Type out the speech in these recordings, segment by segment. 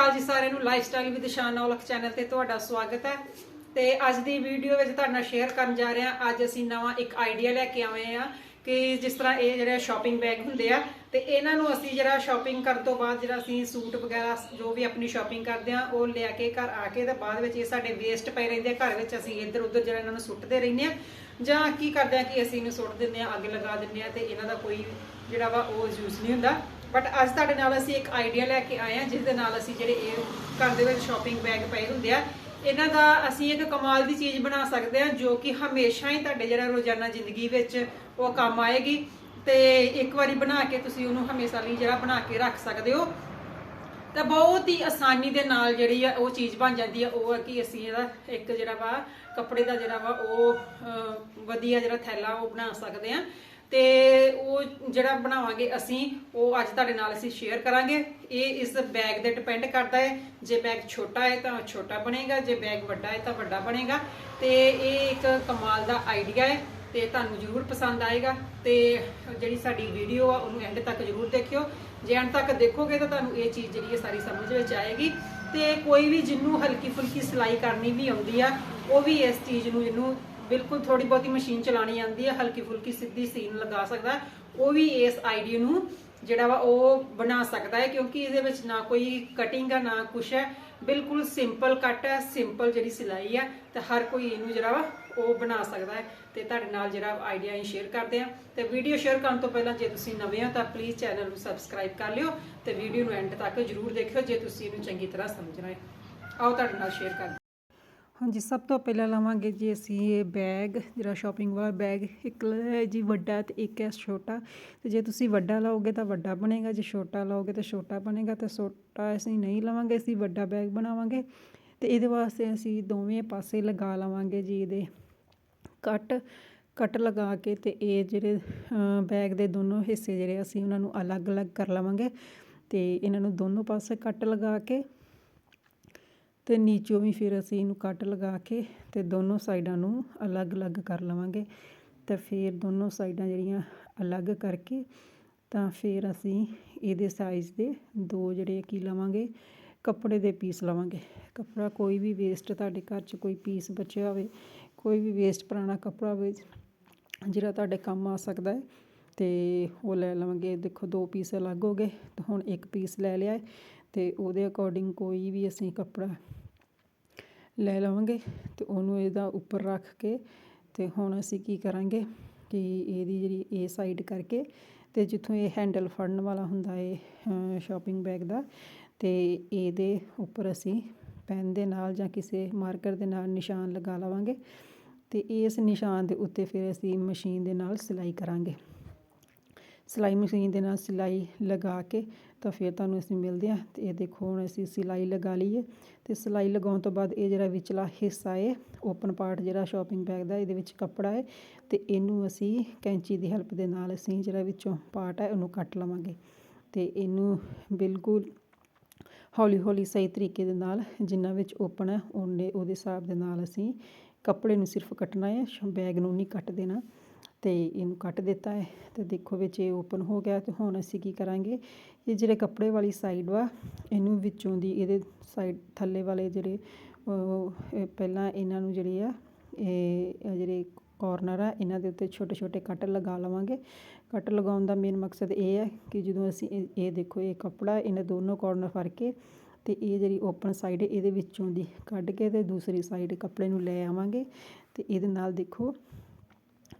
ਅਕਾਲ ਜੀ ਸਾਰਿਆਂ ਨੂੰ lifestyle with Shan Aulakh channel ਤੇ ਤੁਹਾਡਾ ਸਵਾਗਤ ਹੈ। ਤੇ ਅੱਜ ਦੀ ਵੀਡੀਓ ਵਿੱਚ ਤੁਹਾਡੇ ਨਾਲ ਸ਼ੇਅਰ ਕਰਨ ਜਾ ਰਹੇ ਹਾਂ। ਅੱਜ ਅਸੀਂ ਨਵਾਂ ਇੱਕ ਆਈਡੀਆ ਲੈ ਕੇ ਆਏ ਹਾਂ ਕਿ ਜਿਸ ਤਰ੍ਹਾਂ ਇਹ ਜਿਹੜੇ ਸ਼ਾਪਿੰਗ ਬੈਗ ਹੁੰਦੇ ਆ, ਤੇ ਇਹਨਾਂ ਨੂੰ ਅਸੀਂ ਜਿਹੜਾ ਸ਼ਾਪਿੰਗ ਕਰਨ ਤੋਂ ਬਾਅਦ ਜਿਹੜਾ ਅਸੀਂ ਸੂਟ ਵਗੈਰਾ, ਜੋ ਵੀ ਆਪਣੀ ਸ਼ਾਪਿੰਗ ਕਰਦੇ ਆ ਉਹ ਲਿਆ ਕੇ ਘਰ ਆ ਕੇ ਤੇ ਬਾਅਦ ਵਿੱਚ ਇਹ ਸਾਡੇ ਵੇਸਟ ਪਏ ਰਹਿੰਦੇ ਆ। ਘਰ ਵਿੱਚ ਅਸੀਂ ਇੱਧਰ ਉੱਧਰ ਜਿਹੜਾ ਇਹਨਾਂ ਨੂੰ ਸੁੱਟਦੇ ਰਹਿੰਦੇ ਆ ਜਾਂ ਕੀ ਕਰਦੇ ਆ ਕਿ ਅਸੀਂ ਇਹਨੂੰ ਸੁੱਟ ਦਿੰਦੇ ਆ ਅੱਗ ਲਗਾ ਦਿੰਦੇ ਆ ਤੇ ਇਹਨਾਂ ਦਾ ਕੋਈ ਜਿਹੜਾ ਵਾ ਉਹ ਯੂਜ਼ ਨਹੀਂ ਹੁੰਦਾ। ਬਟ ਅੱਜ ਤੁਹਾਡੇ ਨਾਲ ਅਸੀਂ ਇੱਕ ਆਈਡੀਆ ਲੈ ਕੇ ਆਏ ਹਾਂ, ਜਿਸ ਦੇ ਨਾਲ ਅਸੀਂ ਜਿਹੜੇ ਇਹ ਘਰ ਦੇ ਵਿੱਚ ਸ਼ਾਪਿੰਗ ਬੈਗ ਪਏ ਹੁੰਦੇ ਆ, ਇਹਨਾਂ ਦਾ ਅਸੀਂ ਇੱਕ ਕਮਾਲ ਦੀ ਚੀਜ਼ ਬਣਾ ਸਕਦੇ ਹਾਂ, ਜੋ ਕਿ ਹਮੇਸ਼ਾ ਹੀ ਤੁਹਾਡੇ ਜਿਹੜਾ ਰੋਜ਼ਾਨਾ ਜ਼ਿੰਦਗੀ ਵਿੱਚ ਉਹ ਕੰਮ ਆਏਗੀ। ਤੇ ਇੱਕ ਵਾਰੀ ਬਣਾ ਕੇ ਤੁਸੀਂ ਉਹਨੂੰ ਹਮੇਸ਼ਾ ਲਈ ਜਿਹੜਾ ਬਣਾ ਕੇ ਰੱਖ ਸਕਦੇ ਹੋ। ਤਾਂ ਬਹੁਤ ਹੀ ਆਸਾਨੀ ਦੇ ਨਾਲ ਜਿਹੜੀ ਆ ਉਹ ਚੀਜ਼ ਬਣ ਜਾਂਦੀ ਆ, ਉਹ ਆ ਕਿ ਅਸੀਂ ਇਹਦਾ ਇੱਕ ਜਿਹੜਾ ਵਾ, ਕੱਪੜੇ ਦਾ ਜਿਹੜਾ ਵਾ ਉਹ ਵਧੀਆ ਜਿਹੜਾ ਥੈਲਾ ਉਹ ਬਣਾ ਸਕਦੇ ਆ ਤੇ ਉਹ ਜਿਹੜਾ ਬਣਾਵਾਂਗੇ ਅਸੀਂ, ਉਹ ਅੱਜ ਤੁਹਾਡੇ ਨਾਲ ਅਸੀਂ ਸ਼ੇਅਰ ਕਰਾਂਗੇ। ਇਹ ਇਸ ਬੈਗ ਤੇ ਡਿਪੈਂਡ ਕਰਦਾ ਹੈ। ਜੇ ਬੈਗ ਛੋਟਾ ਹੈ ਤਾਂ ਛੋਟਾ ਬਣੇਗਾ, ਜੇ ਬੈਗ ਵੱਡਾ ਹੈ ਤਾਂ ਵੱਡਾ ਬਣੇਗਾ। ਤੇ ਇਹ ਇੱਕ ਕਮਾਲ ਦਾ ਆਈਡੀਆ ਹੈ ਤੇ ਤੁਹਾਨੂੰ ਜ਼ਰੂਰ ਪਸੰਦ ਆਏਗਾ। ਤੇ ਜਿਹੜੀ ਸਾਡੀ ਵੀਡੀਓ ਆ, ਉਹਨੂੰ ਐਂਡ ਤੱਕ ਜ਼ਰੂਰ ਦੇਖਿਓ। ਜੇ ਐਂਡ ਤੱਕ ਦੇਖੋਗੇ ਤਾਂ ਤੁਹਾਨੂੰ ਇਹ ਚੀਜ਼ ਜਿਹੜੀ ਹੈ ਸਾਰੀ ਸਮਝ ਵਿੱਚ ਆਏਗੀ। ਤੇ ਕੋਈ ਵੀ ਜਿਹਨੂੰ ਹਲਕੀ ਫੁਲਕੀ ਸਿਲਾਈ ਕਰਨੀ ਵੀ ਆਉਂਦੀ ਆ, ਉਹ ਵੀ ਇਸ ਚੀਜ਼ ਨੂੰ ਜਿਹਨੂੰ ਬਿਲਕੁਲ ਥੋੜੀ ਬਹੁਤੀ ਮਸ਼ੀਨ ਚਲਾਣੀ ਆਉਂਦੀ ਹੈ, ਹਲਕੀ ਫੁਲਕੀ ਸਿੱਧੀ ਸੀਨ ਲਗਾ ਸਕਦਾ ਉਹ ਵੀ ਇਸ ਆਈਡੀਆ ਨੂੰ ਜਿਹੜਾ ਵਾ ਉਹ ਬਣਾ ਸਕਦਾ ਹੈ, ਕਿਉਂਕਿ ਇਹਦੇ ਵਿੱਚ ਨਾ ਕੋਈ ਕਟਿੰਗ ਹੈ ਨਾ ਕੁਛ ਹੈ। ਬਿਲਕੁਲ ਸਿੰਪਲ ਕੱਟ ਹੈ ਸਿੰਪਲ ਜਿਹੜੀ ਸਿਲਾਈ ਹੈ ਤੇ ਹਰ ਕੋਈ ਇਹਨੂੰ ਜਿਹੜਾ ਵਾ ਉਹ ਬਣਾ ਸਕਦਾ ਹੈ। ਤੇ ਤੁਹਾਡੇ ਨਾਲ ਜਿਹੜਾ ਆਈਡੀਆ ਅਸੀਂ ਸ਼ੇਅਰ ਕਰਦੇ ਆ ਤੇ ਵੀਡੀਓ ਸ਼ੇਅਰ ਕਰਨ ਤੋਂ ਪਹਿਲਾਂ ਜੇ ਤੁਸੀਂ ਨਵੇਂ ਹੋ ਤਾਂ ਪਲੀਜ਼ ਚੈਨਲ ਨੂੰ ਸਬਸਕ੍ਰਾਈਬ ਕਰ ਲਿਓ ਤੇ ਵੀਡੀਓ ਨੂੰ ਐਂਡ ਤੱਕ ਜਰੂਰ ਦੇਖਿਓ ਜੇ ਤੁਸੀਂ ਇਹਨੂੰ ਚੰਗੀ ਤਰ੍ਹਾਂ ਸਮਝਣਾ ਹੈ। ਆਓ ਤੁਹਾਡੇ ਨਾਲ ਸ਼ੇਅਰ ਕਰਦੇ ਹਾਂਜੀ, ਸਭ ਤੋਂ ਪਹਿਲਾਂ ਲਵਾਂਗੇ ਜੀ ਅਸੀਂ ਇਹ ਬੈਗ, ਜਿਹੜਾ ਸ਼ਾਪਿੰਗ ਵਾਲਾ ਬੈਗ ਇੱਕ ਹੈ ਜੀ ਵੱਡਾ ਤੇ ਇੱਕ ਹੈ ਛੋਟਾ। ਤੇ ਜੇ ਤੁਸੀਂ ਵੱਡਾ ਲਓਗੇ ਤਾਂ ਵੱਡਾ ਬਣੇਗਾ, ਜੇ ਛੋਟਾ ਲਓਗੇ ਤਾਂ ਛੋਟਾ ਬਣੇਗਾ, ਤਾਂ ਛੋਟਾ ਅਸੀਂ ਨਹੀਂ ਲਵਾਂਗੇ, ਅਸੀਂ ਵੱਡਾ ਬੈਗ ਬਣਾਵਾਂਗੇ। ਤੇ ਇਹਦੇ ਵਾਸਤੇ ਅਸੀਂ ਦੋਵੇਂ ਪਾਸੇ ਲਗਾ ਲਵਾਂਗੇ ਜੀ ਇਹਦੇ ਕੱਟ ਕੱਟ ਲਗਾ ਕੇ ਤੇ ਇਹ ਜਿਹੜੇ ਬੈਗ ਦੇ ਦੋਨੋਂ ਹਿੱਸੇ ਜਿਹੜੇ ਅਸੀਂ ਉਹਨਾਂ ਨੂੰ ਅਲੱਗ-ਅਲੱਗ ਕਰ ਲਵਾਂਗੇ। ਤੇ ਇਹਨਾਂ ਨੂੰ ਦੋਨੋਂ ਪਾਸੇ ਕੱਟ ਲਗਾ ਕੇ ਅਤੇ ਨੀਚੋਂ ਵੀ ਫਿਰ ਅਸੀਂ ਇਹਨੂੰ ਕੱਟ ਲਗਾ ਕੇ ਅਤੇ ਦੋਨੋਂ ਸਾਈਡਾਂ ਨੂੰ ਅਲੱਗ-ਅਲੱਗ ਕਰ ਲਵਾਂਗੇ। ਤੇ ਫਿਰ ਦੋਨੋਂ ਸਾਈਡਾਂ ਜਿਹੜੀਆਂ ਅਲੱਗ ਕਰਕੇ ਤਾਂ ਫਿਰ ਅਸੀਂ ਇਹਦੇ ਸਾਈਜ਼ ਦੇ ਦੋ ਜਿਹੜੇ ਕੀ ਲਵਾਂਗੇ, ਕੱਪੜੇ ਦੇ ਪੀਸ ਲਵਾਂਗੇ। ਕੱਪੜਾ ਕੋਈ ਵੀ ਵੇਸਟ ਤੁਹਾਡੇ ਘਰ 'ਚ ਕੋਈ ਪੀਸ ਬਚਿਆ ਹੋਵੇ, ਕੋਈ ਵੀ ਵੇਸਟ ਪੁਰਾਣਾ ਕੱਪੜਾ ਹੋਵੇ, ਜਿਹੜਾ ਤੁਹਾਡੇ ਕੰਮ ਆ ਸਕਦਾ ਹੈ ਅਤੇ ਉਹ ਲੈ ਲਵਾਂਗੇ। ਦੇਖੋ ਦੋ ਪੀਸ ਅਲੱਗ ਹੋ ਗਏ, ਤੇ ਹੁਣ ਇੱਕ ਪੀਸ ਲੈ ਲਿਆ ਅਤੇ ਉਹਦੇ ਅਕੋਰਡਿੰਗ ਕੋਈ ਵੀ ਅਸੀਂ ਕੱਪੜਾ ਲੈ ਲਵਾਂਗੇ ਅਤੇ ਉਹਨੂੰ ਇਹਦਾ ਉੱਪਰ ਰੱਖ ਕੇ ਅਤੇ ਹੁਣ ਅਸੀਂ ਕੀ ਕਰਾਂਗੇ ਕਿ ਇਹਦੀ ਜਿਹੜੀ ਇਹ ਸਾਈਡ ਕਰਕੇ ਅਤੇ ਜਿੱਥੋਂ ਇਹ ਹੈਂਡਲ ਫੜਨ ਵਾਲਾ ਹੁੰਦਾ ਹੈ ਸ਼ੋਪਿੰਗ ਬੈਗ ਦਾ ਅਤੇ ਇਹਦੇ ਉੱਪਰ ਅਸੀਂ ਪੈਨ ਦੇ ਨਾਲ ਜਾਂ ਕਿਸੇ ਮਾਰਕਰ ਦੇ ਨਾਲ ਨਿਸ਼ਾਨ ਲਗਾ ਲਵਾਂਗੇ ਅਤੇ ਇਸ ਨਿਸ਼ਾਨ ਦੇ ਉੱਤੇ ਫਿਰ ਅਸੀਂ ਮਸ਼ੀਨ ਦੇ ਨਾਲ ਸਿਲਾਈ ਕਰਾਂਗੇ। ਸਿਲਾਈ ਮਸ਼ੀਨ ਦੇ ਨਾਲ ਸਿਲਾਈ ਲਗਾ ਕੇ ਤਾਂ ਫਿਰ ਤੁਹਾਨੂੰ ਅਸੀਂ ਮਿਲਦੇ ਹਾਂ ਅਤੇ ਇਹ ਦੇਖੋ ਹੁਣ ਅਸੀਂ ਸਿਲਾਈ ਲਗਾ ਲਈ ਹੈ ਤੇ ਸਿਲਾਈ ਲਗਾਉਣ ਤੋਂ ਬਾਅਦ ਇਹ ਜਿਹੜਾ ਵਿਚਲਾ ਹਿੱਸਾ ਹੈ ਓਪਨ ਪਾਰਟ ਜਿਹੜਾ ਸ਼ੋਪਿੰਗ ਬੈਗ ਦਾ ਇਹਦੇ ਵਿੱਚ ਕੱਪੜਾ ਹੈ ਅਤੇ ਇਹਨੂੰ ਅਸੀਂ ਕੈਂਚੀ ਦੀ ਹੈਲਪ ਦੇ ਨਾਲ ਅਸੀਂ ਜਿਹੜਾ ਵਿੱਚੋਂ ਪਾਰਟ ਹੈ ਉਹਨੂੰ ਕੱਟ ਲਵਾਂਗੇ ਅਤੇ ਇਹਨੂੰ ਬਿਲਕੁਲ ਹੌਲੀ ਹੌਲੀ ਸਹੀ ਤਰੀਕੇ ਦੇ ਨਾਲ ਜਿੰਨਾ ਵਿੱਚ ਓਪਨ ਹੈ, ਉਹਨੇ ਉਹਦੇ ਹਿਸਾਬ ਦੇ ਨਾਲ ਅਸੀਂ ਕੱਪੜੇ ਨੂੰ ਸਿਰਫ ਕੱਟਣਾ ਹੈ ਬੈਗ ਨੂੰ ਨਹੀਂ ਕੱਟ ਦੇਣਾ ਅਤੇ ਇਹਨੂੰ ਕੱਟ ਦਿੱਤਾ ਹੈ ਅਤੇ ਦੇਖੋ ਵਿੱਚ ਇਹ ਓਪਨ ਹੋ ਗਿਆ ਅਤੇ ਹੁਣ ਅਸੀਂ ਕੀ ਕਰਾਂਗੇ ਇਹ ਜਿਹੜੇ ਕੱਪੜੇ ਵਾਲੀ ਸਾਈਡ ਵਾ, ਇਹਨੂੰ ਵਿੱਚੋਂ ਦੀ ਇਹਦੇ ਸਾਈਡ ਥੱਲੇ ਵਾਲੇ ਜਿਹੜੇ ਪਹਿਲਾਂ ਇਹਨਾਂ ਨੂੰ ਜਿਹੜੇ ਆ, ਇਹ ਜਿਹੜੇ ਕੋਰਨਰ ਆ, ਇਹਨਾਂ ਦੇ ਉੱਤੇ ਛੋਟੇ ਛੋਟੇ ਕੱਟ ਲਗਾ ਲਵਾਂਗੇ। ਕੱਟ ਲਗਾਉਣ ਦਾ ਮੇਨ ਮਕਸਦ ਇਹ ਹੈ ਕਿ ਜਦੋਂ ਅਸੀਂ ਇਹ ਇਹ ਦੇਖੋ, ਇਹ ਕੱਪੜਾ, ਇਹਨਾਂ ਦੋਨੋਂ ਕੋਰਨਰ ਫੜ ਕੇ ਤੇ ਇਹ ਜਿਹੜੀ ਓਪਨ ਸਾਈਡ ਇਹਦੇ ਵਿੱਚੋਂ ਦੀ ਕੱਢ ਕੇ ਤੇ ਦੂਸਰੀ ਸਾਈਡ ਕੱਪੜੇ ਨੂੰ ਲੈ ਆਵਾਂਗੇ ਤੇ ਇਹਦੇ ਨਾਲ ਦੇਖੋ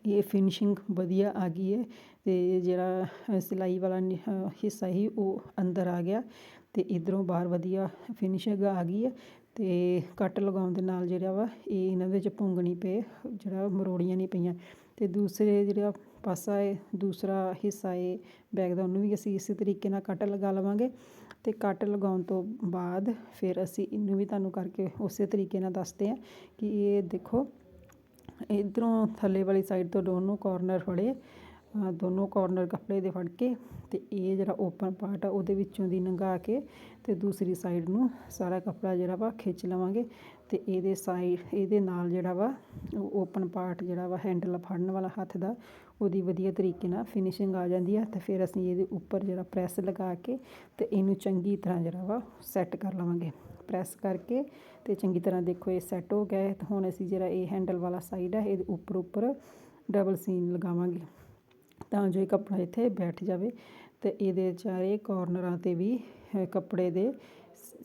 ਇਹ ਫਿਨਿਸ਼ਿੰਗ ਵਧੀਆ ਆ ਗਈ ਹੈ ਅਤੇ ਜਿਹੜਾ ਸਿਲਾਈ ਵਾਲਾ ਹਿੱਸਾ ਸੀ ਉਹ ਅੰਦਰ ਆ ਗਿਆ ਅਤੇ ਇੱਧਰੋਂ ਬਾਹਰ ਵਧੀਆ ਫਿਨਿਸ਼ਿੰਗ ਆ ਗਈ ਹੈ ਅਤੇ ਕੱਟ ਲਗਾਉਣ ਦੇ ਨਾਲ ਜਿਹੜਾ ਵਾ ਇਹ ਇਹਨਾਂ ਵਿੱਚ ਪੁੰਗਣੀ ਪਏ, ਜਿਹੜਾ ਮਰੋੜੀਆਂ ਨਹੀਂ ਪਈਆਂ ਅਤੇ ਦੂਸਰੇ ਜਿਹੜਾ ਪਾਸਾ ਹੈ, ਦੂਸਰਾ ਹਿੱਸਾ ਹੈ ਬੈਗ ਦਾ ਉਹਨੂੰ ਵੀ ਅਸੀਂ ਇਸੇ ਤਰੀਕੇ ਨਾਲ ਕੱਟ ਲਗਾ ਲਵਾਂਗੇ ਅਤੇ ਕੱਟ ਲਗਾਉਣ ਤੋਂ ਬਾਅਦ ਫਿਰ ਅਸੀਂ ਇਹਨੂੰ ਵੀ ਤੁਹਾਨੂੰ ਕਰਕੇ ਉਸੇ ਤਰੀਕੇ ਨਾਲ ਦੱਸਦੇ ਹਾਂ ਕਿ ਇਹ ਦੇਖੋ ਇੱਧਰੋਂ ਥੱਲੇ ਵਾਲੀ ਸਾਈਡ ਤੋਂ ਦੋਨੋਂ ਕੋਰਨਰ ਫੜੇ ਦੋਨੋਂ ਕੋਰਨਰ ਕੱਪੜੇ ਦੇ ਫੜ ਕੇ ਅਤੇ ਇਹ ਜਿਹੜਾ ਓਪਨ ਪਾਰਟ ਆ ਉਹਦੇ ਵਿੱਚੋਂ ਦੀ ਲੰਘਾ ਕੇ ਅਤੇ ਦੂਸਰੀ ਸਾਈਡ ਨੂੰ ਸਾਰਾ ਕੱਪੜਾ ਜਿਹੜਾ ਵਾ ਖਿੱਚ ਲਵਾਂਗੇ ਅਤੇ ਇਹਦੇ ਸਾਈਡ ਇਹਦੇ ਨਾਲ ਜਿਹੜਾ ਵਾ ਓਪਨ ਪਾਰਟ ਜਿਹੜਾ ਵਾ ਹੈਂਡਲ ਫੜਨ ਵਾਲਾ ਹੱਥ ਦਾ, ਉਹਦੀ ਵਧੀਆ ਤਰੀਕੇ ਨਾਲ ਫਿਨਿਸ਼ਿੰਗ ਆ ਜਾਂਦੀ ਆ ਅਤੇ ਫਿਰ ਅਸੀਂ ਇਹਦੇ ਉੱਪਰ ਜਿਹੜਾ ਪ੍ਰੈਸ ਲਗਾ ਕੇ ਅਤੇ ਇਹਨੂੰ ਚੰਗੀ ਤਰ੍ਹਾਂ ਜਿਹੜਾ ਵਾ ਸੈੱਟ ਕਰ ਲਵਾਂਗੇ। ਪ੍ਰੈਸ ਕਰਕੇ ਤੇ ਚੰਗੀ ਤਰ੍ਹਾਂ ਦੇਖੋ ਇਹ ਸੈੱਟ ਹੋ ਗਿਆ ਹੈ। ਤੇ ਹੁਣ ਅਸੀਂ ਜਿਹੜਾ ਇਹ ਹੈਂਡਲ ਵਾਲਾ ਸਾਈਡ ਹੈ ਇਹਦੇ ਉੱਪਰ ਉੱਪਰ ਡਬਲ ਸੀਨ ਲਗਾਵਾਂਗੇ। ਤਾਂ ਜੋ ਇਹ ਕੱਪੜਾ ਇੱਥੇ ਬੈਠ ਜਾਵੇ ਤੇ ਇਹਦੇ ਚਾਰੇ ਕੋਰਨਰਾਂ ਤੇ ਵੀ ਕੱਪੜੇ ਦੇ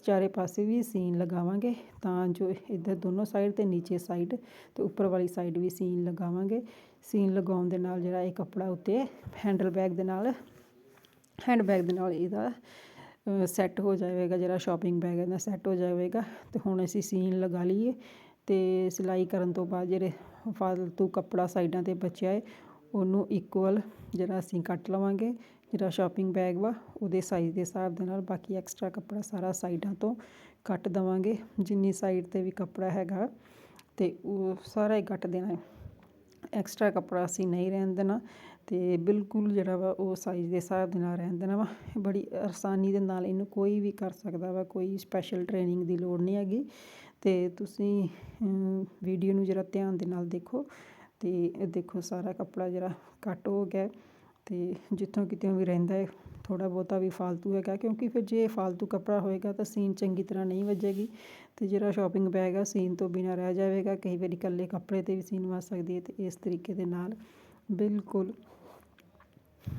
ਚਾਰੇ ਪਾਸੇ ਵੀ ਸੀਨ ਲਗਾਵਾਂਗੇ। ਤਾਂ ਜੋ ਇੱਧਰ ਦੋਨੋਂ ਸਾਈਡ ਤੇ ਨੀਚੇ ਸਾਈਡ ਤੇ ਉੱਪਰ ਵਾਲੀ ਸਾਈਡ ਵੀ ਸੀਨ ਲਗਾਵਾਂਗੇ। ਸੀਨ ਲਗਾਉਣ ਦੇ ਨਾਲ ਜਿਹੜਾ ਇਹ ਕੱਪੜਾ ਉੱਤੇ ਹੈਂਡਲ ਬੈਗ ਦੇ ਨਾਲ ਹੈਂਡ ਬੈਗ ਦੇ ਨਾਲ ਇਹਦਾ ਸੈੱਟ ਹੋ ਜਾਵੇਗਾ, ਜਿਹੜਾ ਸ਼ੋਪਿੰਗ ਬੈਗ ਇਹਦਾ ਸੈੱਟ ਹੋ ਜਾਵੇਗਾ। ਅਤੇ ਹੁਣ ਅਸੀਂ ਸੀਨ ਲਗਾ ਲਈਏ ਅਤੇ ਸਿਲਾਈ ਕਰਨ ਤੋਂ ਬਾਅਦ ਜਿਹੜੇ ਫਾਲਤੂ ਕੱਪੜਾ ਸਾਈਡਾਂ ਤੇ ਬਚਿਆ ਹੈ, ਉਹਨੂੰ ਇਕੁਅਲ ਜਿਹੜਾ ਅਸੀਂ ਕੱਟ ਲਵਾਂਗੇ, ਜਿਹੜਾ ਸ਼ੋਪਿੰਗ ਬੈਗ ਵਾ, ਉਹਦੇ ਸਾਈਜ਼ ਦੇ ਹਿਸਾਬ ਦੇ ਨਾਲ ਬਾਕੀ ਐਕਸਟਰਾ ਕੱਪੜਾ ਸਾਰਾ ਸਾਈਡਾਂ ਤੋਂ ਕੱਟ ਦੇਵਾਂਗੇ। ਜਿੰਨੀ ਸਾਈਡ ਤੇ ਵੀ ਕੱਪੜਾ ਹੈਗਾ ਅਤੇ ਉਹ ਸਾਰਾ ਹੀ ਕੱਟ ਦੇਣਾ ਐਕਸਟਰਾ ਕੱਪੜਾ ਅਸੀਂ ਨਹੀਂ ਰਹਿਣ ਦੇਣਾ। ਅਤੇ ਬਿਲਕੁਲ ਜਿਹੜਾ ਵਾ ਉਹ ਸਾਈਜ਼ ਦੇ ਹਿਸਾਬ ਦੇ ਨਾਲ ਰਹਿਣ ਦੇਣਾ ਵਾ। ਬੜੀ ਆਸਾਨੀ ਦੇ ਨਾਲ ਇਹਨੂੰ ਕੋਈ ਵੀ ਕਰ ਸਕਦਾ ਵਾ, ਕੋਈ ਸਪੈਸ਼ਲ ਟ੍ਰੇਨਿੰਗ ਦੀ ਲੋੜ ਨਹੀਂ ਹੈਗੀ। ਅਤੇ ਤੁਸੀਂ ਵੀਡੀਓ ਨੂੰ ਜਰਾ ਧਿਆਨ ਦੇ ਨਾਲ ਦੇਖੋ ਅਤੇ ਦੇਖੋ ਸਾਰਾ ਕੱਪੜਾ ਜਿਹੜਾ ਕੱਟ ਹੋ ਗਿਆ ਅਤੇ ਜਿੱਥੋਂ ਕਿਤੇ ਵੀ ਰਹਿੰਦਾ ਹੈ, ਥੋੜ੍ਹਾ ਬਹੁਤਾ ਵੀ ਫਾਲਤੂ ਹੈਗਾ ਕਿਉਂਕਿ ਫਿਰ ਜੇ ਫਾਲਤੂ ਕੱਪੜਾ ਹੋਏਗਾ ਤਾਂ ਸੀਨ ਚੰਗੀ ਤਰ੍ਹਾਂ ਨਹੀਂ ਵੱਜੇਗੀ ਅਤੇ ਜਿਹੜਾ ਸ਼ੋਪਿੰਗ ਬੈਗ ਆ ਸੀਨ ਤੋਂ ਬਿਨਾਂ ਰਹਿ ਜਾਵੇਗਾ, ਕਈ ਵਾਰੀ ਇਕੱਲੇ ਕੱਪੜੇ ਤੇ ਵੀ ਸੀਨ ਵੱਜ ਸਕਦੀ ਹੈ ਅਤੇ ਇਸ ਤਰੀਕੇ ਦੇ ਨਾਲ ਬਿਲਕੁਲ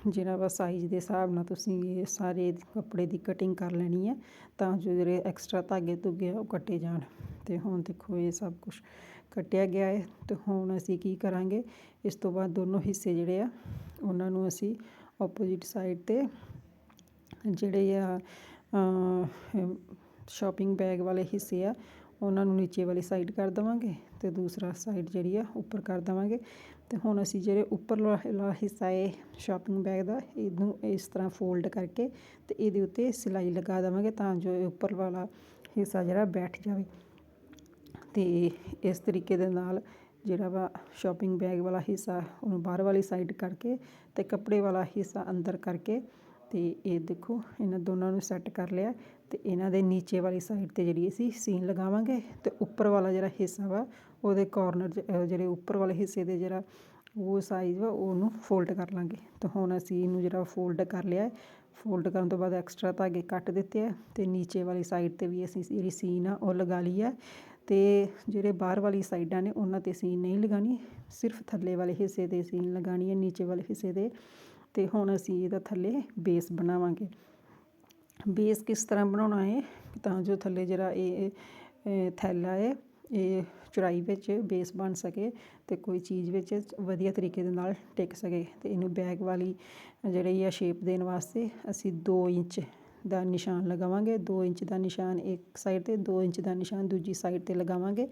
ਜਿਹੜਾ ਵਾ ਸਾਈਜ਼ ਦੇ ਹਿਸਾਬ ਨਾਲ ਤੁਸੀਂ ਇਹ ਸਾਰੇ ਕੱਪੜੇ ਦੀ ਕਟਿੰਗ ਕਰ ਲੈਣੀ ਹੈ, ਤਾਂ ਜੋ ਜਿਹੜੇ ਐਕਸਟਰਾ ਧਾਗੇ ਧੁੱਗੇ ਆ ਉਹ ਕੱਟੇ ਜਾਣ। ਅਤੇ ਹੁਣ ਦੇਖੋ ਇਹ ਸਭ ਕੁਝ ਕੱਟਿਆ ਗਿਆ ਹੈ ਅਤੇ ਹੁਣ ਅਸੀਂ ਕੀ ਕਰਾਂਗੇ? ਇਸ ਤੋਂ ਬਾਅਦ ਦੋਨੋਂ ਹਿੱਸੇ ਜਿਹੜੇ ਆ, ਉਹਨਾਂ ਨੂੰ ਅਸੀਂ ਆਪੋਜੀਟ ਸਾਈਡ ਤੇ ਜਿਹੜੇ ਆ ਸ਼ਾਪਿੰਗ ਬੈਗ ਵਾਲੇ ਹਿੱਸੇ ਆ ਉਹਨਾਂ ਨੂੰ ਨੀਚੇ ਵਾਲੀ ਸਾਈਡ ਕਰ ਦੇਵਾਂਗੇ ਅਤੇ ਦੂਸਰਾ ਸਾਈਡ ਜਿਹੜੀ ਆ ਉੱਪਰ ਕਰ ਦੇਵਾਂਗੇ। ਅਤੇ ਹੁਣ ਅਸੀਂ ਜਿਹੜੇ ਉੱਪਰਲਾ ਵਾਲਾ ਹਿੱਸਾ ਏ ਸ਼ੋਪਿੰਗ ਬੈਗ ਦਾ, ਇਹਨੂੰ ਇਸ ਤਰ੍ਹਾਂ ਫੋਲਡ ਕਰਕੇ ਅਤੇ ਇਹਦੇ ਉੱਤੇ ਸਿਲਾਈ ਲਗਾ ਦੇਵਾਂਗੇ ਤਾਂ ਜੋ ਇਹ ਉੱਪਰ ਵਾਲਾ ਹਿੱਸਾ ਜਿਹੜਾ ਬੈਠ ਜਾਵੇ। ਅਤੇ ਇਸ ਤਰੀਕੇ ਦੇ ਨਾਲ ਜਿਹੜਾ ਵਾ ਸ਼ੋਪਿੰਗ ਬੈਗ ਵਾਲਾ ਹਿੱਸਾ ਉਹਨੂੰ ਬਾਹਰ ਵਾਲੀ ਸਾਈਡ ਕਰਕੇ ਅਤੇ ਕੱਪੜੇ ਵਾਲਾ ਹਿੱਸਾ ਅੰਦਰ ਕਰਕੇ ਅਤੇ ਇਹ ਦੇਖੋ, ਇਹਨਾਂ ਦੋਨਾਂ ਨੂੰ ਸੈੱਟ ਕਰ ਲਿਆ ਅਤੇ ਇਹਨਾਂ ਦੇ ਨੀਚੇ ਵਾਲੀ ਸਾਈਡ ਤੇ ਜਿਹੜੀ ਅਸੀਂ ਸੀਨ ਲਗਾਵਾਂਗੇ ਅਤੇ ਉੱਪਰ ਵਾਲਾ ਜਿਹੜਾ ਹਿੱਸਾ ਵਾ, ਉਹਦੇ ਕਾਰਨਰ ਜਿਹੜੇ ਉੱਪਰ ਵਾਲੇ ਹਿੱਸੇ ਦੇ ਜਿਹੜਾ ਉਹ ਸਾਈਜ਼ ਵਾ, ਉਹਨੂੰ ਫੋਲਡ ਕਰ ਲਾਂਗੇ। ਤਾਂ ਹੁਣ ਅਸੀਂ ਇਹਨੂੰ ਜਿਹੜਾ ਫੋਲਡ ਕਰ ਲਿਆ ਫੋਲਡ ਕਰਨ ਤੋਂ ਬਾਅਦ ਐਕਸਟਰਾ ਧਾਗੇ ਕੱਟ ਦਿੱਤੇ ਆ ਅਤੇ ਨੀਚੇ ਵਾਲੀ ਸਾਈਡ ਤੇ ਵੀ ਅਸੀਂ ਜਿਹੜੀ ਸੀਨ ਆ, ਉਹ ਲਗਾ ਲਈ ਆ। ਅਤੇ ਜਿਹੜੇ ਬਾਹਰ ਵਾਲੀ ਸਾਈਡਾਂ ਨੇ, ਉਹਨਾਂ ਤੇ ਸੀਨ ਨਹੀਂ ਲਗਾਉਣੀ, ਸਿਰਫ ਥੱਲੇ ਵਾਲੇ ਹਿੱਸੇ ਤੇ ਸੀਨ ਲਗਾਉਣੀ ਹੈ, ਨੀਚੇ ਵਾਲੇ ਹਿੱਸੇ ਤੇ। ਅਤੇ ਹੁਣ ਅਸੀਂ ਇਹਦਾ ਥੱਲੇ ਬੇਸ ਬਣਾਵਾਂਗੇ। ਬੇਸ ਕਿਸ ਤਰ੍ਹਾਂ ਬਣਾਉਣਾ ਹੈ ਤਾਂ ਜੋ ਥੱਲੇ ਜਿਹੜਾ ਇਹ ਥੈਲਾ ਹੈ, ਇਹ ਚੁੜਾਈ ਵਿੱਚ ਬੇਸ ਬਣ ਸਕੇ ਅਤੇ ਕੋਈ ਚੀਜ਼ ਵਿੱਚ ਵਧੀਆ ਤਰੀਕੇ ਦੇ ਨਾਲ ਟਿਕ ਸਕੇ। ਅਤੇ ਇਹਨੂੰ ਬੈਗ ਵਾਲੀ ਜਿਹੜੀ ਆ ਸ਼ੇਪ ਦੇਣ ਵਾਸਤੇ ਅਸੀਂ 2 ਇੰਚ ਦਾ ਨਿਸ਼ਾਨ ਲਗਾਵਾਂਗੇ। 2 ਇੰਚ ਦਾ ਨਿਸ਼ਾਨ ਇੱਕ ਸਾਈਡ ਤੇ 2 ਇੰਚ ਦਾ ਨਿਸ਼ਾਨ ਦੂਜੀ ਸਾਈਡ ਤੇ ਲਗਾਵਾਂਗੇ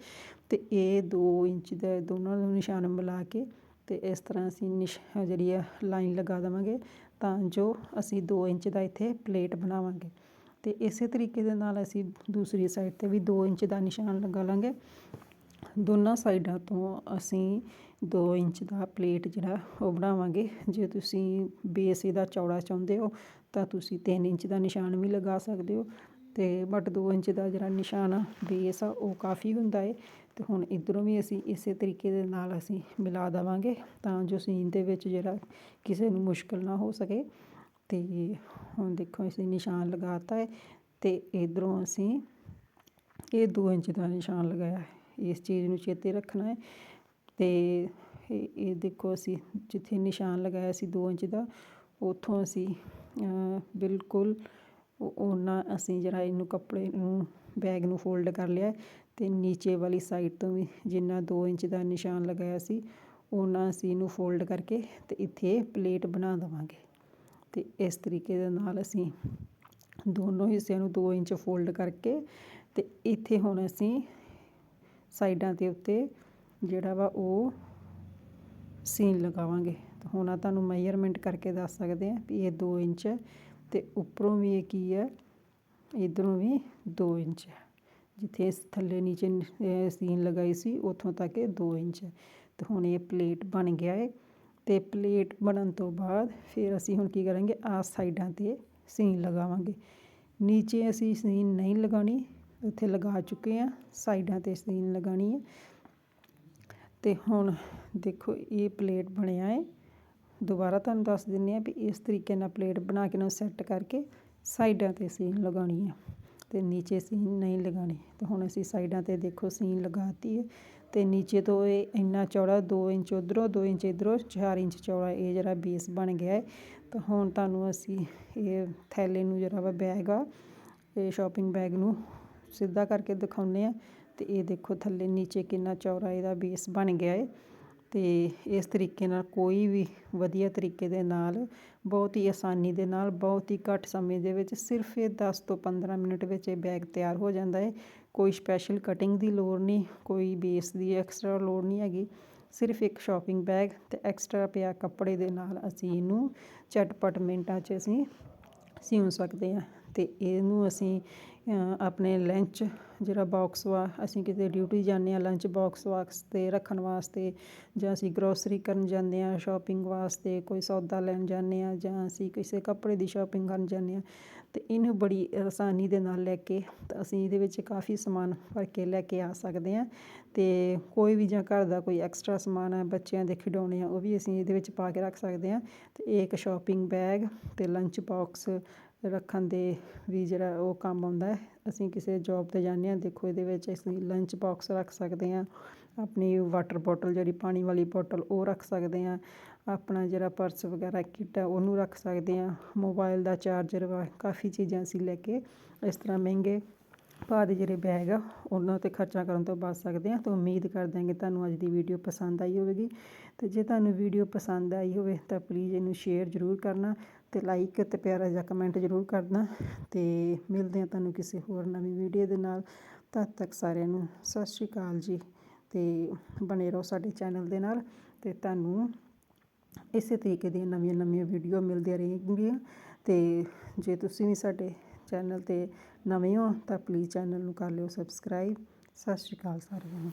ਤੇ ਇਹ 2 ਇੰਚ ਦੇ ਦੋਨਾਂ ਨੂੰ ਨਿਸ਼ਾਨ ਮਿਲਾ ਕੇ ਅਤੇ ਇਸ ਤਰ੍ਹਾਂ ਅਸੀਂ ਨਿਸ਼ ਜਿਹੜੀ ਆ ਲਾਈਨ ਲਗਾ ਦੇਵਾਂਗੇ ਤਾਂ ਜੋ ਅਸੀਂ ਦੋ ਇੰਚ ਦਾ ਇੱਥੇ ਪਲੇਟ ਬਣਾਵਾਂਗੇ। ਅਤੇ ਇਸੇ ਤਰੀਕੇ ਦੇ ਨਾਲ ਅਸੀਂ ਦੂਸਰੀ ਸਾਈਡ ਤੇ ਵੀ ਦੋ ਇੰਚ ਦਾ ਨਿਸ਼ਾਨ ਲਗਾ ਲਾਂਗੇ। ਦੋਨਾਂ ਸਾਈਡਾਂ ਤੋਂ ਅਸੀਂ ਦੋ ਇੰਚ ਦਾ ਪਲੇਟ ਜਿਹੜਾ ਉਹ ਬਣਾਵਾਂਗੇ। ਜੇ ਤੁਸੀਂ ਬੇਸ ਇਹਦਾ ਚੌੜਾ ਚਾਹੁੰਦੇ ਹੋ ਤਾਂ ਤੁਸੀਂ ਤਿੰਨ ਇੰਚ ਦਾ ਨਿਸ਼ਾਨ ਵੀ ਲਗਾ ਸਕਦੇ ਹੋ। ਤੇ ਬਟ 2 ਇੰਚ ਦਾ ਜਿਹੜਾ ਨਿਸ਼ਾਨ ਆ ਬੇਸ ਆ, ਉਹ ਕਾਫੀ ਹੁੰਦਾ ਹੈ ਤੇ ਹੁਣ ਇਧਰੋਂ ਵੀ ਅਸੀਂ ਇਸੇ ਤਰੀਕੇ ਦੇ ਨਾਲ ਅਸੀਂ ਮਿਲਾ ਦੇਵਾਂਗੇ ਤਾਂ ਜੋ ਸੀਨ ਦੇ ਵਿੱਚ ਜਿਹੜਾ ਕਿਸੇ ਨੂੰ ਮੁਸ਼ਕਲ ਨਾ ਹੋ ਸਕੇ। ਤੇ ਹੁਣ ਦੇਖੋ ਅਸੀਂ ਨਿਸ਼ਾਨ ਲਗਾਤਾ ਹੈ ਤੇ ਇਧਰੋਂ ਅਸੀਂ ਇਹ 2 ਇੰਚ ਦਾ ਨਿਸ਼ਾਨ ਲਗਾਇਆ ਹੈ ਇਸ ਚੀਜ਼ ਨੂੰ ਚੇਤੇ ਰੱਖਣਾ ਹੈ ਤੇ ਇਹ ਦੇਖੋ ਅਸੀਂ ਜਿੱਥੇ ਨਿਸ਼ਾਨ ਲਗਾਇਆ ਸੀ 2 ਇੰਚ ਦਾ, ਉੱਥੋਂ ਅਸੀਂ ਬਿਲਕੁਲ ਉਹ ਉਹਨਾਂ ਅਸੀਂ ਜਿਹੜਾ ਇਹਨੂੰ ਕੱਪੜੇ ਨੂੰ, ਬੈਗ ਨੂੰ ਫੋਲਡ ਕਰ ਲਿਆ ਅਤੇ ਨੀਚੇ ਵਾਲੀ ਸਾਈਡ ਤੋਂ ਵੀ ਜਿੰਨਾ ਦੋ ਇੰਚ ਦਾ ਨਿਸ਼ਾਨ ਲਗਾਇਆ ਸੀ ਉਹਨਾਂ ਅਸੀਂ ਇਹਨੂੰ ਫੋਲਡ ਕਰਕੇ ਅਤੇ ਇੱਥੇ ਪਲੇਟ ਬਣਾ ਦੇਵਾਂਗੇ। ਅਤੇ ਇਸ ਤਰੀਕੇ ਦੇ ਨਾਲ ਅਸੀਂ ਦੋਨੋਂ ਹਿੱਸਿਆਂ ਨੂੰ ਦੋ ਇੰਚ ਫੋਲਡ ਕਰਕੇ ਅਤੇ ਇੱਥੇ ਹੁਣ ਅਸੀਂ ਸਾਈਡਾਂ ਦੇ ਉੱਤੇ ਜਿਹੜਾ ਵਾ ਉਹ ਸੀਨ ਲਗਾਵਾਂਗੇ। ਹੁਣ ਆ ਤੁਹਾਨੂੰ ਮੈਜ਼ਰਮੈਂਟ ਕਰਕੇ ਦੱਸ ਸਕਦੇ ਆ ਵੀ ਇਹ 2 ਇੰਚ ਅਤੇ ਉੱਪਰੋਂ ਵੀ ਇਹ ਕੀ ਹੈ, ਇੱਧਰੋਂ ਵੀ ਦੋ ਇੰਚ ਹੈ। ਜਿੱਥੇ ਇਸ ਥੱਲੇ ਨੀਚੇ ਸੀਨ ਲਗਾਈ ਸੀ, ਉੱਥੋਂ ਤੱਕ ਇਹ ਦੋ ਇੰਚ ਹੈ। ਅਤੇ ਹੁਣ ਇਹ ਪਲੇਟ ਬਣ ਗਿਆ ਹੈ ਅਤੇ ਪਲੇਟ ਬਣਨ ਤੋਂ ਬਾਅਦ ਫਿਰ ਅਸੀਂ ਹੁਣ ਕੀ ਕਰਾਂਗੇ, ਆਹ ਸਾਈਡਾਂ ਤੇ ਸੀਨ ਲਗਾਵਾਂਗੇ। ਨੀਚੇ ਅਸੀਂ ਸੀਨ ਨਹੀਂ ਲਗਾਉਣੀ, ਉੱਥੇ ਲਗਾ ਚੁੱਕੇ ਹਾਂ, ਸਾਈਡਾਂ ਤੇ ਸੀਨ ਲਗਾਉਣੀ ਹੈ। ਅਤੇ ਹੁਣ ਦੇਖੋ ਇਹ ਪਲੇਟ ਬਣਿਆ ਹੈ। ਦੁਬਾਰਾ ਤੁਹਾਨੂੰ ਦੱਸ ਦਿੰਦੇ ਹਾਂ ਵੀ ਇਸ ਤਰੀਕੇ ਨਾਲ ਪਲੇਟ ਬਣਾ ਕੇ ਨਾ ਸੈੱਟ ਕਰਕੇ ਸਾਈਡਾਂ ਤੇ ਸੀਨ ਲਗਾਉਣੀ ਆ ਅਤੇ ਨੀਚੇ ਸੀਨ ਨਹੀਂ ਲਗਾਉਣੀ। ਤੇ ਹੁਣ ਅਸੀਂ ਸਾਈਡਾਂ ਤੇ ਦੇਖੋ ਸੀਨ ਲਗਾਤੀ ਹੈ ਤੇ ਨੀਚੇ ਤੋਂ ਇਹ ਇੰਨਾ ਚੌੜਾ 2 ਇੰਚ ਉਧਰੋਂ 2 ਇੰਚ ਇਧਰੋਂ 4 ਇੰਚ ਚੌੜਾ ਇਹ ਜਿਹੜਾ ਬੇਸ ਬਣ ਗਿਆ ਹੈ ਤਾਂ ਹੁਣ ਤੁਹਾਨੂੰ ਅਸੀਂ ਇਹ ਥੈਲੇ ਨੂੰ ਜਿਹੜਾ ਵਾ ਬੈਗ ਆ, ਇਹ ਸ਼ਾਪਿੰਗ ਬੈਗ ਨੂੰ ਸਿੱਧਾ ਕਰਕੇ ਦਿਖਾਉਨੇ ਆ ਤੇ ਇਹ ਦੇਖੋ ਥੱਲੇ ਨੀਚੇ ਕਿੰਨਾ ਚੌੜਾ ਇਹਦਾ ਬੇਸ ਬਣ ਗਿਆ ਹੈ ਅਤੇ ਇਸ ਤਰੀਕੇ ਨਾਲ ਕੋਈ ਵੀ ਵਧੀਆ ਤਰੀਕੇ ਦੇ ਨਾਲ, ਬਹੁਤ ਹੀ ਆਸਾਨੀ ਦੇ ਨਾਲ, ਬਹੁਤ ਹੀ ਘੱਟ ਸਮੇਂ ਦੇ ਵਿੱਚ ਸਿਰਫ ਇਹ ਦਸ ਤੋਂ 15 ਮਿੰਟ ਵਿੱਚ ਇਹ ਬੈਗ ਤਿਆਰ ਹੋ ਜਾਂਦਾ ਹੈ। ਕੋਈ ਸਪੈਸ਼ਲ ਕਟਿੰਗ ਦੀ ਲੋੜ ਨਹੀਂ, ਕੋਈ ਬੇਸ ਦੀ ਐਕਸਟਰਾ ਲੋੜ ਨਹੀਂ ਹੈਗੀ। ਸਿਰਫ ਇੱਕ ਸ਼ੋਪਿੰਗ ਬੈਗ ਅਤੇ ਐਕਸਟਰਾ ਪਿਆ ਕੱਪੜੇ ਦੇ ਨਾਲ ਅਸੀਂ ਇਹਨੂੰ ਝਟਪਟ ਮਿੰਟਾਂ 'ਚ ਅਸੀਂ ਸਿਉਂ ਸਕਦੇ ਹਾਂ। ਤੇ ਇਹਨੂੰ ਅਸੀਂ ਆਪਣੇ ਲੰਚ ਜਿਹੜਾ ਬੋਕਸ ਵਾ, ਅਸੀਂ ਕਿਤੇ ਡਿਊਟੀ ਜਾਂਦੇ ਹਾਂ ਲੰਚ ਬੋਕਸ ਵਾਸਤੇ ਰੱਖਣ ਵਾਸਤੇ ਜਾਂ ਅਸੀਂ ਗਰੋਸਰੀ ਕਰਨ ਜਾਂਦੇ ਹਾਂ ਸ਼ੋਪਿੰਗ ਵਾਸਤੇ ਕੋਈ ਸੌਦਾ ਲੈਣ ਜਾਂਦੇ ਹਾਂ ਜਾਂ ਅਸੀਂ ਕਿਸੇ ਕੱਪੜੇ ਦੀ ਸ਼ੋਪਿੰਗ ਕਰਨ ਜਾਂਦੇ ਹਾਂ ਅਤੇ ਇਹਨੂੰ ਬੜੀ ਆਸਾਨੀ ਦੇ ਨਾਲ ਲੈ ਕੇ ਤਾਂ ਅਸੀਂ ਇਹਦੇ ਵਿੱਚ ਕਾਫੀ ਸਮਾਨ ਭਰ ਕੇ ਲੈ ਕੇ ਆ ਸਕਦੇ ਹਾਂ ਅਤੇ ਕੋਈ ਵੀ ਜਾਂ ਘਰ ਦਾ ਕੋਈ ਐਕਸਟਰਾ ਸਮਾਨ ਹੈ, ਬੱਚਿਆਂ ਦੇ ਖਿਡੌਣੇ ਆ, ਉਹ ਵੀ ਅਸੀਂ ਇਹਦੇ ਵਿੱਚ ਪਾ ਕੇ ਰੱਖ ਸਕਦੇ ਹਾਂ ਅਤੇ ਇਹ ਇੱਕ ਸ਼ੋਪਿੰਗ ਬੈਗ ਅਤੇ ਲੰਚ ਬੋਕਸ ਰੱਖਣ ਦੇ ਵੀ ਜਿਹੜਾ ਉਹ ਕੰਮ ਆਉਂਦਾ ਅਸੀਂ ਕਿਸੇ ਜੋਬ ਤੇ ਜਾਂਦੇ ਹਾਂ, ਦੇਖੋ ਇਹਦੇ ਵਿੱਚ ਅਸੀਂ ਲੰਚ ਬਾਕਸ ਰੱਖ ਸਕਦੇ ਹਾਂ। ਆਪਣੀ ਵਾਟਰ ਬੋਟਲ ਜਿਹੜੀ ਪਾਣੀ ਵਾਲੀ ਬੋਟਲ ਉਹ ਰੱਖ ਸਕਦੇ ਹਾਂ। ਆਪਣਾ ਜਿਹੜਾ ਪਰਸ ਵਗੈਰਾ ਕਿੱਟ ਹੈ ਉਹਨੂੰ ਰੱਖ ਸਕਦੇ ਹਾਂ। ਮੋਬਾਈਲ ਦਾ ਚਾਰਜਰ ਵਾ, ਕਾਫੀ ਚੀਜ਼ਾਂ ਅਸੀਂ ਲੈ ਕੇ ਇਸ ਤਰ੍ਹਾਂ ਮਹਿੰਗੇ ਭਾਅ ਦੇ ਜਿਹੜੇ ਬੈਗ ਆ, ਉਹਨਾਂ 'ਤੇ ਖਰਚਾ ਕਰਨ ਤੋਂ ਬਚ ਸਕਦੇ ਹਾਂ। ਤਾਂ ਉਮੀਦ ਕਰਦੇ ਹਾਂ ਕਿ ਤੁਹਾਨੂੰ ਅੱਜ ਦੀ ਵੀਡੀਓ ਪਸੰਦ ਆਈ ਹੋਵੇਗੀ। ਅਤੇ ਜੇ ਤੁਹਾਨੂੰ ਵੀਡੀਓ ਪਸੰਦ ਆਈ ਹੋਵੇ ਤਾਂ ਪਲੀਜ਼ ਇਹਨੂੰ ਸ਼ੇਅਰ ਜ਼ਰੂਰ ਕਰਨਾ। ਅਤੇ ਲਾਈਕ ਅਤੇ ਪਿਆਰਾ ਜਿਹਾ ਕਮੈਂਟ ਜ਼ਰੂਰ ਕਰਨਾ ਅਤੇ ਮਿਲਦੇ ਹਾਂ ਤੁਹਾਨੂੰ ਕਿਸੇ ਹੋਰ ਨਵੀਂ ਵੀਡੀਓ ਦੇ ਨਾਲ। ਤਦ ਤੱਕ ਸਾਰਿਆਂ ਨੂੰ ਸਤਿ ਸ਼੍ਰੀ ਅਕਾਲ ਜੀ ਅਤੇ ਬਣੇ ਰਹੋ ਸਾਡੇ ਚੈਨਲ ਦੇ ਨਾਲ ਅਤੇ ਤੁਹਾਨੂੰ ਇਸੇ ਤਰੀਕੇ ਦੀਆਂ ਨਵੀਆਂ ਨਵੀਆਂ ਵੀਡੀਓ ਮਿਲਦੀਆਂ ਰਹਿਣਗੀਆਂ ਅਤੇ ਜੇ ਤੁਸੀਂ ਵੀ ਸਾਡੇ ਚੈਨਲ ਤੇ ਨਵੇਂ ਹੋ ਤਾਂ ਪਲੀਜ਼ ਚੈਨਲ ਨੂੰ ਕਰ ਲਿਓ ਸਬਸਕ੍ਰਾਈਬ ਸਤਿ ਸ਼੍ਰੀ ਅਕਾਲ ਸਾਰਿਆਂ ਨੂੰ।